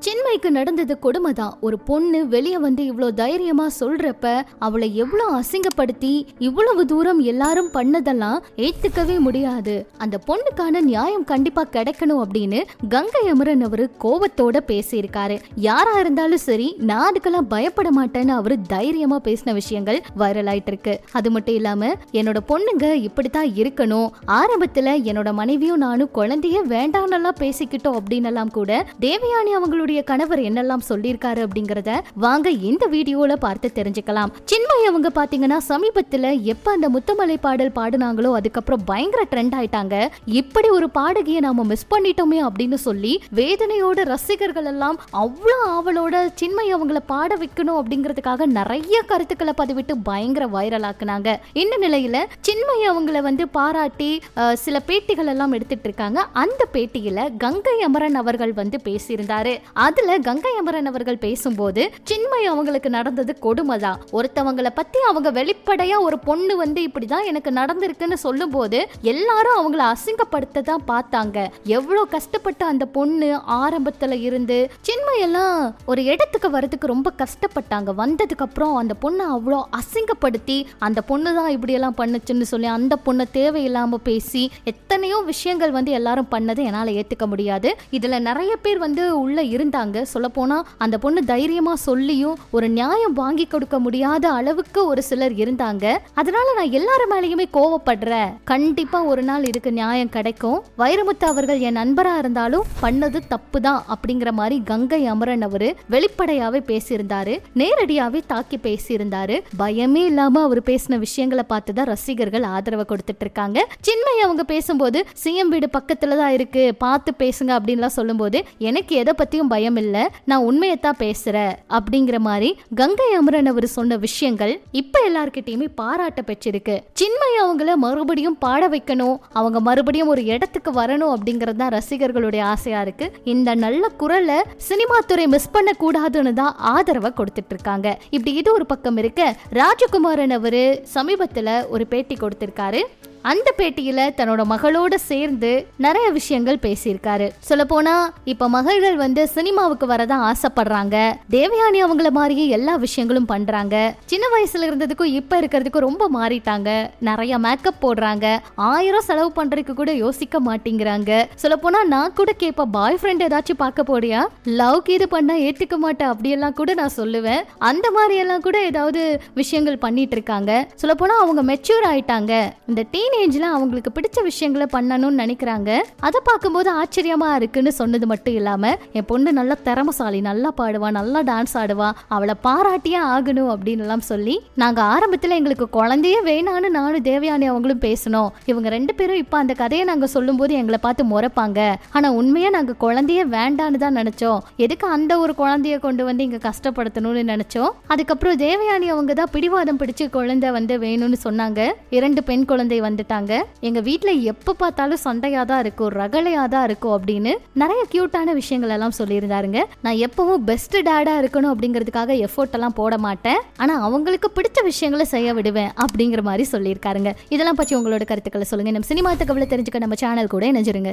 சின்மைக்கு நடந்தது கொடுமைதான் ஒரு பொண்ணு வெளிய வந்து இவ்ளோ தைரியமா சொல்றப்ப அவளை எவ்வளவு அசிங்கப்படுத்தி இவ்வளவு தூரம் எல்லாரும் பண்ணதெல்லாம் ஏத்துக்கவே முடியாது. அந்த பொண்ணுக்கான நியாயம் கண்டிப்பா கிடைக்கணும் அப்படின்னு கங்கை அமரன் அவரு கோவத்தோட பேசியிருக்காரு. யாரா இருந்தாலும் சரி நான் அதுக்கெல்லாம் பயப்பட மாட்டேன்னு அவரு தைரியமா பேசின விஷயங்கள் வைரல் ஆயிட்டு இருக்கு அது மட்டும் இல்லாம என்னோட பொண்ணுங்க இப்படித்தான் இருக்கணும். ஆரம்பத்துல என்னோட மனைவியும் நானும் குழந்தைய வேண்டாம்னெல்லாம் பேசிக்கிட்டோம் அப்படின்னு எல்லாம் கூட தேவயானி அவங்களோட அவங்களுடைய கணவர் என்னெல்லாம் சொல்லியிருக்காரு அப்படிங்கறத வாங்க இந்த வீடியோல பார்த்து தெரிஞ்சுக்கலாம். சின்மய் அவங்க பாத்தீங்கன்னா சமீபத்துல எப்ப அந்த முத்தமலை பாடல் பாடுனாங்களோ அதுக்கப்புறம் பயங்கர ட்ரெண்ட் ஆயிட்டாங்க. இப்படி ஒரு பாடகியை நாம மிஸ் பண்ணிட்டோமே அப்படின்னு சொல்லி வேதனையோட ரசிகர்கள் எல்லாம் அவ்வளோ ஆவலோட சின்மய் அவங்கள பாட வைக்கணும் அப்படிங்கிறதுக்காக நிறைய கருத்துக்களை பதிவிட்டு பயங்கர வைரல் ஆக்குனாங்க. இந்த நிலையில சின்மய் அவங்கள வந்து பாராட்டி சில பேட்டிகள் எல்லாம் எடுத்துட்டு இருக்காங்க. அந்த பேட்டியில கங்கை அமரன் அவர்கள் வந்து பேசியிருந்தாரு. அதுல கங்கை அமரன் அவர்கள் பேசும்போது சின்மய் அவங்களுக்கு நடந்தது கொடுமைதான் ஒருத்தவங்கள பத்தி அவங்க வெளிப்படையா ஒரு பொண்ணு வந்து இப்படிதான் எனக்கு நடந்திருக்குன்னு சொல்லும்போது எல்லாரும் அவங்கள அசிங்கப்படுத்த தான் பார்த்தாங்க. எவ்வளவு கஷ்டப்பட்டு அந்த பொண்ணு ஆரம்பத்துல இருந்து சின்மையெல்லாம் ஒரு இடத்துக்கு வரதுக்கு ரொம்ப கஷ்டப்பட்டாங்க. வந்ததுக்கு அப்புறம் அந்த பொண்ணை அவ்வளோ அசிங்கப்படுத்தி அந்த பொண்ணு தான் இப்படி எல்லாம் பண்ணுச்சுன்னு சொல்லி அந்த பொண்ணை தேவையில்லாம பேசி எத்தனையோ விஷயங்கள் வந்து எல்லாரும் பண்ணதை என்னால ஏத்துக்க முடியாது. இதுல நிறைய பேர் வந்து உள்ள இருந்தாங்க. சொல்லப்போனால் அந்த பொண்ணு தைரியமாக சொல்லியும் ஒரு நியாயம் வாங்கி கொடுக்க முடியாத அளவுக்கு ஒரு சிலர் இருந்தாங்க. அதனால நான் எல்லார மேலேயுமே கோவப்படுறேன். கண்டிப்பா ஒரு நாள் இதுக்கு நியாயம் கிடைக்கும். வைரமுத்து அவர்கள் என் நண்பரா இருந்தாலும் பண்ணது தப்பு தான் அப்படிங்கிற மாதிரி கங்கை அமரன் அவரு வெளிப்படையாவே பேசியிருந்தாரு. நேரடியாவே தாக்கி பேசியிருந்தாரு. பயமே இல்லாம அவர் பேசின விஷயங்களை பார்த்து தான் ரசிகர்கள் ஆதரவு கொடுத்துட்டு இருக்காங்க சின்மை அவங்க பேசும்போது சிஎம் வீடு பக்கத்தில் தான் இருக்கு பார்த்து பேசுங்க அப்படின்லாம் சொல்லும்போது எனக்கு எதை பத்தியும் பயம் இல்ல நான் உண்மையை தான் பேசுறேன் அப்படிங்கிற மாதிரி கங்கை அமரன் அவர் சொன்ன விஷயங்கள் இப்ப எல்லார்கிட்டயுமே பாராட்ட பெற்றிருக்கு. சின்மய் அவங்கள மறுபடியும் பாட வைக்கணும் அவங்க மறுபடியும் ஒரு இடத்துக்கு வரணும் அப்படிங்கிறது தான் ரசிகர்களுடைய ஆசையா இருக்கு. இந்த நல்ல குரலை சினிமா துறை மிஸ் பண்ண கூடாதுன்னு தான் ஆதரவை கொடுத்துட்டு இருக்காங்க இப்படி இது ஒரு பக்கம் இருக்க. ராஜகுமாரன் அவரு சமீபத்துல ஒரு பேட்டி கொடுத்திருக்காரு. அந்த பேட்டியில தன்னோட மகளோட சேர்ந்து நிறைய விஷயங்கள் பேசியிருக்காரு. சொல்ல போனா இப்ப மகள்கள் வந்து சினிமாவுக்கு வரதான் ஆசைப்படுறாங்க. தேவயானி அவங்கள மாதிரியே எல்லா விஷயங்களும் பண்றாங்க. சின்ன வயசுல இருந்ததுக்கும் இப்ப இருக்கிறதுக்கும் ரொம்ப மாறிட்டாங்க. நிறைய மேக்கப் போடுறாங்க. ஆயிரம் செலவு பண்றதுக்கு கூட யோசிக்க மாட்டேங்கிறாங்க. சொல்ல போனா நான் கூட கேட்பேன் பாய் ஃப்ரெண்ட் ஏதாச்சும் பார்க்க போறியா? லவ் இது பண்ணா ஏத்துக்க மாட்டேன் அப்படியெல்லாம் கூட நான் சொல்லுவேன். அந்த மாதிரி எல்லாம் கூட ஏதாவது விஷயங்கள் பண்ணிட்டு இருக்காங்க. சொல்ல போனா அவங்க மெச்சூர் ஆயிட்டாங்க. இந்த டீனேஜ்ல அவங்களுக்கு பிடிச்ச விஷயங்களை பண்ணணும்னு நினைக்கிறாங்க. அதை பார்க்கும்போது ஆச்சரியமா இருக்குன்னு சொன்னது மட்டும் இல்லாம என் பொண்ணு நல்ல திறமசாலி நல்லா பாடுவா நல்லா டான்ஸ் ஆடுவா அவளை பாராட்டியே ஆகணும் அப்படின்னு எல்லாம் சொல்லி நாங்க ஆரம்பத்துல எங்களுக்கு குழந்தையே வேணான்னு நானும் தேவயானி அவங்களும் பேசணும் இவங்க ரெண்டு பேரும் இப்ப அந்த கதையை நாங்க சொல்லும்போது எங்களை பார்த்து முறைப்பாங்க. ஆனா உண்மையா நாங்க குழந்தையே வேண்டான்னு தான் நினைச்சோம். எதுக்கு அந்த ஒரு குழந்தைய கொண்டு வந்து இங்க கஷ்டப்படுத்தணும்னு நினைச்சோம்? அதுக்கப்புறம் தேவயானி அவங்க தான் பிடிவாதம் பிடிச்சு குழந்தை வந்து வேணும்னு சொன்னாங்க. இரண்டு பெண் குழந்தை வந்து வந்துட்டாங்க எங்க வீட்ல எப்ப பார்த்தாலும் சண்டையா தான் இருக்கும் ரகளையா தான் இருக்கும் அப்படின்னு நிறைய கியூட்டான விஷயங்கள் எல்லாம் சொல்லியிருந்தாருங்க. நான் எப்பவும் பெஸ்ட் டேடா இருக்கணும் அப்படிங்கிறதுக்காக எஃபோர்ட் எல்லாம் போட மாட்டேன். ஆனா அவங்களுக்கு பிடிச்ச விஷயங்களை செய்ய விடுவேன் அப்படிங்கிற மாதிரி சொல்லியிருக்காருங்க. இதெல்லாம் பற்றி உங்களோட கருத்துக்களை சொல்லுங்க. நம்ம சினிமா தகவலை தெரிஞ்சுக்க நம்ம சேனல் கூட இணைஞ்சிருங்க.